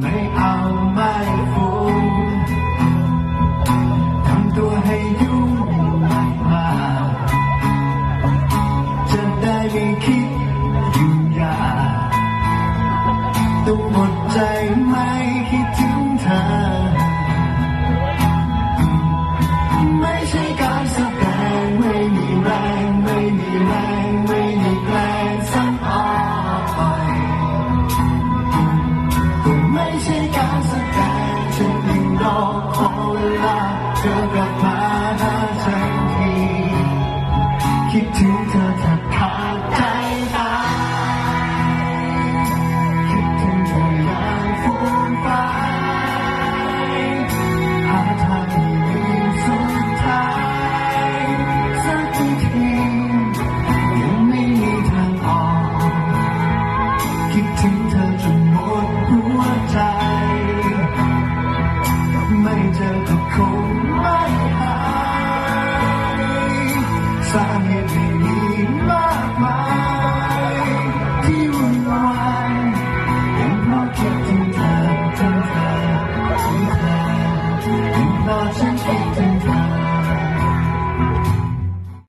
ไม่เอาไม่ฟูทำตัวให้ยุ่งมากจะได้ไม่คิดยุ่งยากต้องหมดใจไหม เวลาเธอกลับมาหาฉันทีคิดถึงเธอแทบขาดใจตายคิดถึงเธออย่างฟูมฟายหาทางที่สุดท้ายสักทียังไม่มีทางออกคิดถึง ก็